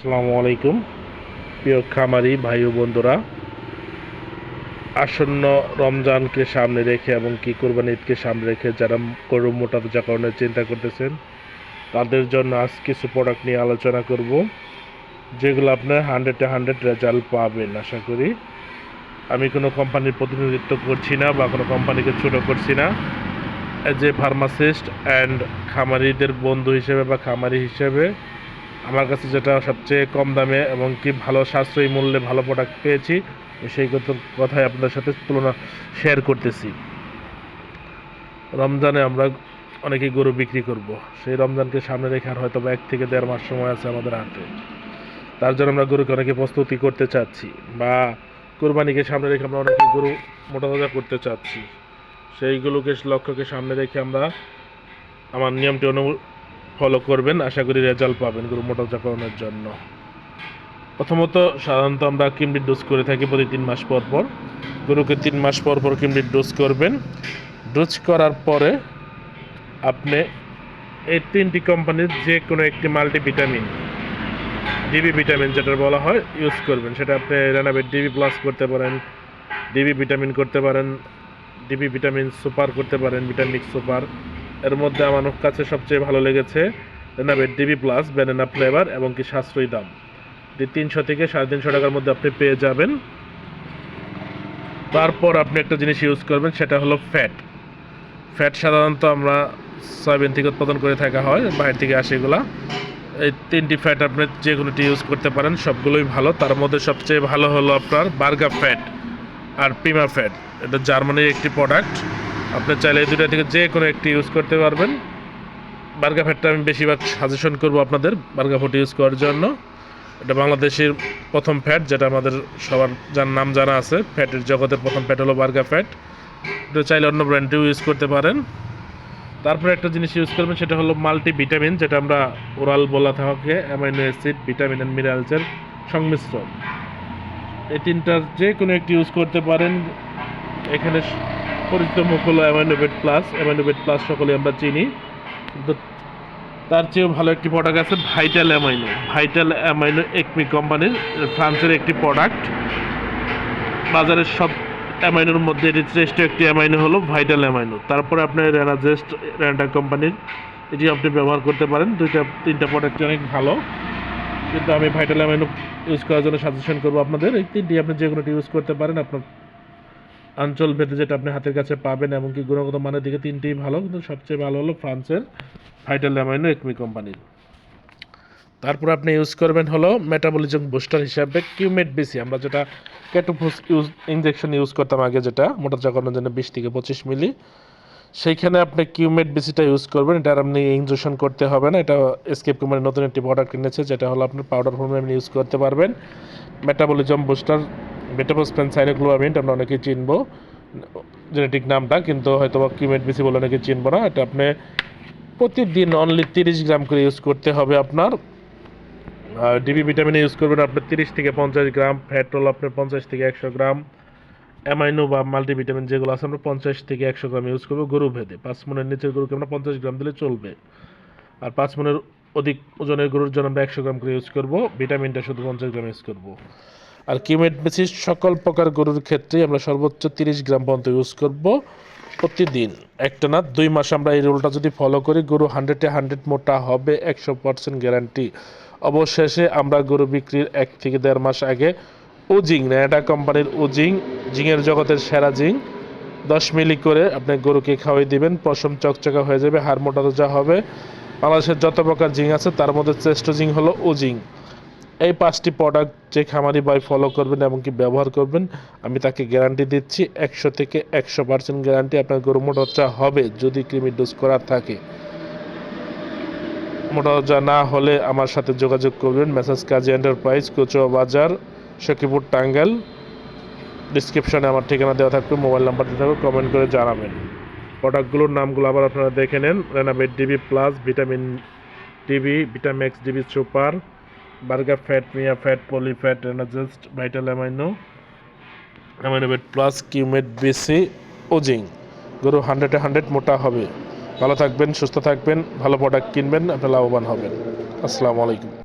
আসসালামু আলাইকুম। প্রিয় খামারি ভাই ও বন্ধুরা, আসন্ন রমজানকে সামনে রেখে এবং কি কোরবানি ঈদকে সামনে রেখে যারা গরু মোটা তাজাকরণের চিন্তা করতেছেন, তাদের জন্য আজ কিছু প্রোডাক্ট নিয়ে আলোচনা করব, যেগুলো আপনার হান্ড্রেডে হান্ড্রেড রেজাল্ট পাবেন আশা করি। আমি কোনো কোম্পানির প্রতিনিধিত্ব করছি না বা কোনো কোম্পানিকে ছোটো করছি না। অ্যাজ এ ফার্মাসিস্ট অ্যান্ড খামারিদের বন্ধু হিসেবে বা খামারি হিসেবে আমার কাছে যেটা সবচেয়ে কম দামে এবং কি ভালো সাশ্রয়ী মূল্যে ভালো প্রোডাক্ট পেয়েছি সেই কথাই আপনাদের সাথে তুলনা শেয়ার করতেছি। রমজানে আমরা অনেকেই গরু বিক্রি করব। সেই রমজানকে সামনে রেখে আর হয়তো বা এক থেকে দেড় মাস সময় আছে আমাদের হাতে। তার জন্য আমরা গরুকে অনেকে প্রস্তুতি করতে চাচ্ছি বা কোরবানিকে সামনে রেখে আমরা অনেকে গরু মোটা তাজা করতে চাচ্ছি। সেইগুলোকে লক্ষ্যকে সামনে রেখে আমরা আমার নিয়মটি অনু ফলো করবেন, আশা করি রেজাল্ট পাবেন গরু মোটাজাকরণের জন্য। প্রথমত সাধারণত আমরা কিমডির ডোজ করে থাকি প্রতি তিন মাস পর পর। গরুকে তিন মাস পর পর কিমডির ডোজ করবেন। ডোজ করার পরে আপনি এই তিনটি কোম্পানির যে কোনো একটি মাল্টিভিটামিন ডিবি ভিটামিন যেটা বলা হয় ইউজ করবেন। সেটা আপনি রেনাবেট ডিবি প্লাস করতে পারেন ডিবি ভিটামিন করতে পারেন ডিবি ভিটামিন সুপার করতে পারেন ভিটামিক সুপার এর মধ্যে আমার কাছে সবচেয়ে ভালো লেগেছে Renabet DB plus banana flavour এবং কি সাশ্রয়ী দাম। তিনশো থেকে সাড়ে তিনশো টাকার মধ্যে আপনি পেয়ে যাবেন। তারপর আপনি একটা জিনিস ইউজ করবেন, সেটা হলো ফ্যাট ফ্যাট সাধারণত আমরা সয়াবিন থেকে উৎপাদন করে থাকা হয়, বাইরে থেকে আসে এগুলা। এই তিনটি ফ্যাট আপনি যে কোনোটি ইউজ করতে পারেন, সবগুলোই ভালো। তার মধ্যে সবচেয়ে ভালো হলো আপনার বার্গার ফ্যাট আর প্রিমা ফ্যাট এটা জার্মানির একটি প্রোডাক্ট আপনি চাইলে দুটা থেকে যে কোনো একটি ইউজ করতে পারবেন। বার্গা ফ্যাটটা আমি বেশিরভাগ সাজেশন করব আপনাদের বার্গা ফ্যাট ইউজ করার জন্য। এটা বাংলাদেশের প্রথম ফ্যাট, যেটা আমাদের সবার যার নাম জানা আছে। ফ্যাটের জগতের প্রথম ফ্যাট হলো বার্গা ফ্যাট। এটা চাইলে অন্য ব্র্যান্ডটিও ইউজ করতে পারেন। তারপরে একটা জিনিস ইউজ করবেন, সেটা হলো মাল্টি ভিটামিন যেটা আমরা ওরাল বলা থাকে অ্যামাইনো অ্যাসিড ভিটামিন অ্যান্ড মিনারেলসের সংমিশ্রণ। এই তিনটার যে কোনো একটি ইউজ করতে পারেন। এখানে পরিচিত মুখ হলো অ্যামাইনোভেট প্লাস অ্যামাইনোভেট প্লাস সকলে আমরা চিনি। কিন্তু তার চেয়েও ভালো একটি প্রোডাক্ট আছে vital amino vital amino Acme কোম্পানির ফ্রান্সের একটি প্রোডাক্ট বাজারের সব অ্যামাইনোর মধ্যে এটি শ্রেষ্ঠ একটি অ্যামাইনো হলো ভাইটাল অ্যামাইনো তারপরে আপনার রেনাজেস্ট রেন্টা কোম্পানির এটি আপনি ব্যবহার করতে পারেন। দুইটা, তিনটা প্রোডাক্ট অনেক ভালো। কিন্তু আমি ভাইটাল অ্যামাইনো ইউজ করার জন্য সাজেশন করব আপনাদের। এই তিনটি আপনি যে কোনোটি ইউজ করতে পারেন, আপনার অঞ্চল ভেদে যেটা আপনি হাতের কাছে পাবেন, এমনকি গুণগত মানের দিকে তিনটেই ভালো, কিন্তু সবচেয়ে ভালো হলো ফ্রান্সের ভাইটাল অ্যামাইনো একমি কোম্পানির। তারপর আপনি ইউজ করবেন হলো মেটাবলিজম বুস্টার হিসাবে কিউমেট বেশি আমরা যেটা ক্যাটোফোস ইউজ ইঞ্জেকশন ইউজ করতাম আগে যেটা মোটরচাকরণের জন্য বিশ থেকে পঁচিশ মিলি। সেইখানে আপনি কিউমেট বেসিটা ইউজ করবেন, এটা আর আপনি ইঞ্জেকশন করতে হবে না, এটা এসকেপ কোম্পানির নতুন একটি প্রোডাক্ট এনেছে, যেটা হলো আপনার পাউডার ফর্মে আপনি ইউজ করতে পারবেন। মেটাবলিজম বুস্টার বেটাবোসপেন সাইনোক্লোয়ামিন্ট আমরা অনেকেই চিনবো। জেনেটিক নামটা কিন্তু হয়তো বা কিউমেট বেশি বলে অনেকে চিনবো না। এটা আপনি প্রতিদিন অনলি তিরিশ গ্রাম করে ইউজ করতে হবে আপনার। ডিবি ভিটামিন ইউজ করবেন আপনার তিরিশ থেকে পঞ্চাশ গ্রাম ফ্যাট হলো আপনার পঞ্চাশ থেকে একশো গ্রাম অ্যামাইনো বা মাল্টিভিটামিন যেগুলো আছে, আমরা পঞ্চাশ থেকে একশো গ্রাম ইউজ করব গরু ভেদে। পাঁচ মনের নিচের গরুকে আমরা পঞ্চাশ গ্রাম দিলে চলবে। আর পাঁচ মনের অধিক ওজনের গরুর জন্য আমরা একশো গ্রাম করে ইউজ করব। ভিটামিনটা শুধু পঞ্চাশ গ্রাম ইউজ করব। আর কিউমেট বেসিস সকল প্রকার গরুর ক্ষেত্রে আমরা সর্বোচ্চ তিরিশ গ্রাম পর্যন্ত ইউজ করব প্রতিদিন। একটা না, দুই মাস আমরা এই রুলটা যদি ফলো করি, গরু হান্ড্রেডে হান্ড্রেড মোটা হবে, একশো পার্সেন্ট গ্যারান্টি অবশেষে আমরা গরু বিক্রির এক থেকে দেড় মাস আগে উজিং ন্যাডা কোম্পানির উজিং জিংয়ের জগতের সেরা জিং দশ মিলি করে আপনি গরুকে খাওয়াই দিবেন, পশম চকচকা হয়ে যাবে, হাড় মোটা যা হবে। বাংলাদেশের যত প্রকার জিং আছে, তার মধ্যে শ্রেষ্ঠ জিং হলো উজিং এই পাঁচটি প্রোডাক্ট যে খামারি ভাই ফলো করবেন এবং কি ব্যবহার করবেন, আমি তাকে গ্যারান্টি দিচ্ছি, একশো থেকে একশো পার্সেন্ট গ্যারান্টি আপনার গরু মোটা হবে যদি ক্রিমি ডোজ করা থাকে। মোটা না হলে আমার সাথে যোগাযোগ করবেন, মেসেজ কাজী এন্টারপ্রাইজ কোচো বাজার, সখীপুর টাঙ্গাল ডিসক্রিপশনে আমার ঠিকানা দেওয়া থাকবে মোবাইল নাম্বার নাম্বারটা থাকবে কমেন্ট করে জানাবেন। প্রোডাক্টগুলোর নামগুলো আবার আপনারা দেখে নেন Renabet DB plus vitamin DB Vitamax DB super Berger fat Mia fat poly fat Energest vital amino Aminovet plus কিউমেট বেসি ওজিং গরু হান্ড্রেডে হান্ড্রেড মোটা হবে। ভালো থাকবেন, সুস্থ থাকবেন, ভালো প্রোডাক্ট কিনবেন, আপনি লাভবান হবেন। আসসালামু আলাইকুম।